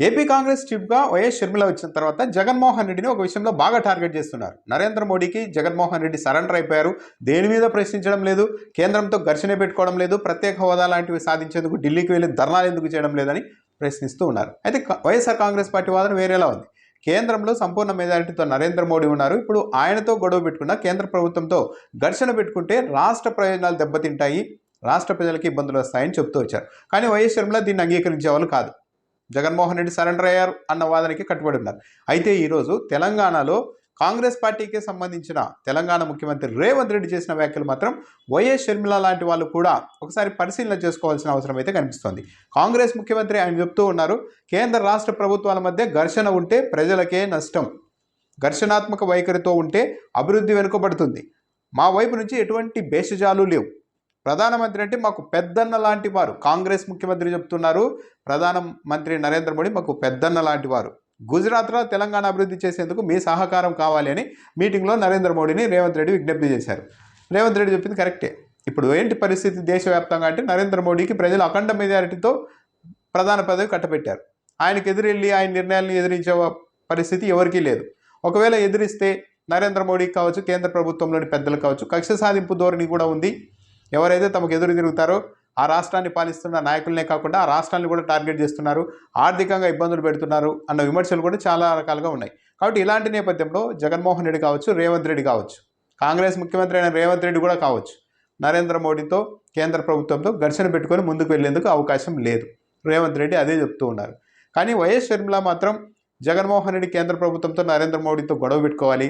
AP Congress చీఫ్గా YS Sharmila వచ్చిన తర్వాత జగన్మోహన్ రెడ్డిని ఒక విషయంలో బాగా టార్గెట్ చేస్తున్నారు. నరేంద్ర మోడీకి జగన్మోహన్ రెడ్డి సరెండర్ అయిపోయారు. దేని మీద ప్రశ్నించడం లేదు. కేంద్రంతో ఘర్షణ పెట్టుకోవడం లేదు. ప్రత్యేక హోదా లాంటివి సాధించేందుకు ఢిల్లీకి వెళ్ళి ధర్నాలు ఎందుకు చేయడం లేదని ప్రశ్నిస్తూ ఉన్నారు. అయితే వైఎస్ఆర్ కాంగ్రెస్ పార్టీ వాదన వేరేలా ఉంది. కేంద్రంలో సంపూర్ణ మెజారిటీతో నరేంద్ర మోడీ ఉన్నారు. ఇప్పుడు ఆయనతో గొడవ పెట్టుకున్న కేంద్ర ప్రభుత్వంతో ఘర్షణ పెట్టుకుంటే రాష్ట్ర ప్రయోజనాలు దెబ్బతింటాయి. రాష్ట్ర ప్రజలకి ఇబ్బందులు వస్తాయని చెప్తూ వచ్చారు. కానీ వైఎస్ షర్మిల దీన్ని అంగీకరించే వాళ్ళు కాదు. జగన్మోహన్ రెడ్డి సరెండర్ అయ్యారు అన్న వాదనకి కట్టుబడి ఉన్నారు. అయితే ఈరోజు తెలంగాణలో కాంగ్రెస్ పార్టీకి సంబంధించిన తెలంగాణ ముఖ్యమంత్రి రేవంత్ రెడ్డి చేసిన వ్యాఖ్యలు మాత్రం వైఎస్ షర్మిల లాంటి వాళ్ళు కూడా ఒకసారి పరిశీలన చేసుకోవాల్సిన అవసరం అయితే కనిపిస్తోంది. కాంగ్రెస్ ముఖ్యమంత్రి ఆయన చెప్తూ ఉన్నారు కేంద్ర రాష్ట్ర ప్రభుత్వాల మధ్య ఘర్షణ ఉంటే ప్రజలకే నష్టం. ఘర్షణాత్మక వైఖరితో ఉంటే అభివృద్ధి వెనుకబడుతుంది. మా వైపు నుంచి ఎటువంటి భేషజాలు లేవు. ప్రధానమంత్రి అంటే మాకు పెద్దన్న లాంటి వారు. కాంగ్రెస్ ముఖ్యమంత్రి చెప్తున్నారు. ప్రధానమంత్రి నరేంద్ర మోడీ మాకు పెద్దన్న లాంటి వారు. గుజరాత్లో తెలంగాణ అభివృద్ధి చేసేందుకు మీ సహకారం కావాలి అని మీటింగ్లో నరేంద్ర మోడీని రేవంత్ రెడ్డి విజ్ఞప్తి చేశారు. రేవంత్ రెడ్డి చెప్పింది కరెక్టే. ఇప్పుడు ఏంటి పరిస్థితి దేశవ్యాప్తంగా అంటే నరేంద్ర మోడీకి ప్రజలు అఖండ మెజారిటీతో ప్రధాన పదవి కట్టబెట్టారు. ఆయనకు ఎదురెళ్ళి ఆయన నిర్ణయాలను ఎదిరించే పరిస్థితి ఎవరికీ లేదు. ఒకవేళ ఎదిరిస్తే నరేంద్ర మోడీ కావచ్చు కేంద్ర ప్రభుత్వంలోని పెద్దలు కావచ్చు కక్ష సాధింపు ధోరణి కూడా ఉంది. ఎవరైతే తమకు ఎదురు తిరుగుతారో ఆ రాష్ట్రాన్ని పాలిస్తున్న నాయకులనే కాకుండా ఆ రాష్ట్రాన్ని కూడా టార్గెట్ చేస్తున్నారు ఆర్థికంగా ఇబ్బందులు పెడుతున్నారు అన్న విమర్శలు కూడా చాలా రకాలుగా ఉన్నాయి. కాబట్టి ఇలాంటి నేపథ్యంలో జగన్మోహన్ రెడ్డి కావచ్చు రేవంత్ రెడ్డి కావచ్చు కాంగ్రెస్ ముఖ్యమంత్రి అయిన రేవంత్ రెడ్డి కూడా కావచ్చు నరేంద్ర మోడీతో కేంద్ర ప్రభుత్వంతో ఘర్షణ పెట్టుకొని ముందుకు వెళ్ళేందుకు అవకాశం లేదు. రేవంత్ రెడ్డి అదే చెప్తూ ఉన్నారు. కానీ వైఎస్ షర్మిల మాత్రం జగన్మోహన్ రెడ్డి కేంద్ర ప్రభుత్వంతో నరేంద్ర మోడీతో గొడవ పెట్టుకోవాలి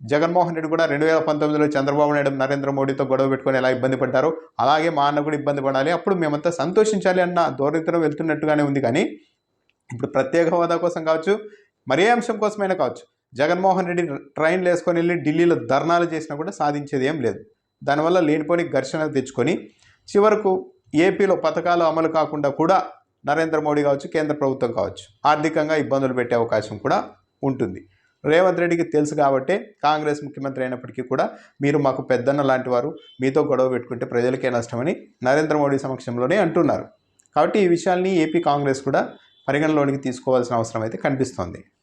జగన్మోహన్ రెడ్డి కూడా రెండు వేల పంతొమ్మిదిలో చంద్రబాబు నాయుడు నరేంద్ర మోడీతో గొడవ పెట్టుకొని ఎలా ఇబ్బంది పడ్డారో అలాగే మా అన్న కూడా ఇబ్బంది పడాలి అప్పుడు మేమంతా సంతోషించాలి అన్న ధోరణితో వెళ్తున్నట్టుగానే ఉంది కానీ ఇప్పుడు ప్రత్యేక హోదా కోసం కావచ్చు మరే అంశం కోసమైనా కావచ్చు జగన్మోహన్ రెడ్డి ట్రైన్లు వేసుకొని వెళ్ళి ఢిల్లీలో ధర్నాలు చేసినా కూడా సాధించేది ఏం లేదు. దానివల్ల లేనిపోని ఘర్షణ తెచ్చుకొని చివరకు ఏపీలో పథకాలు అమలు కాకుండా కూడా నరేంద్ర మోడీ కావచ్చు కేంద్ర ప్రభుత్వం కావచ్చు ఆర్థికంగా ఇబ్బందులు పెట్టే అవకాశం కూడా ఉంటుంది. రేవంత్ రెడ్డికి తెలుసు కాబట్టి కాంగ్రెస్ ముఖ్యమంత్రి అయినప్పటికీ కూడా మీరు మాకు పెద్దన్న లాంటి వారు మీతో గొడవ పెట్టుకుంటే ప్రజలకే నష్టమని నరేంద్ర మోడీ సమక్షంలోనే అంటున్నారు. కాబట్టి ఈ విషయాల్ని ఏపీ కాంగ్రెస్ కూడా పరిగణలోనికి తీసుకోవాల్సిన అవసరం అయితే కనిపిస్తోంది.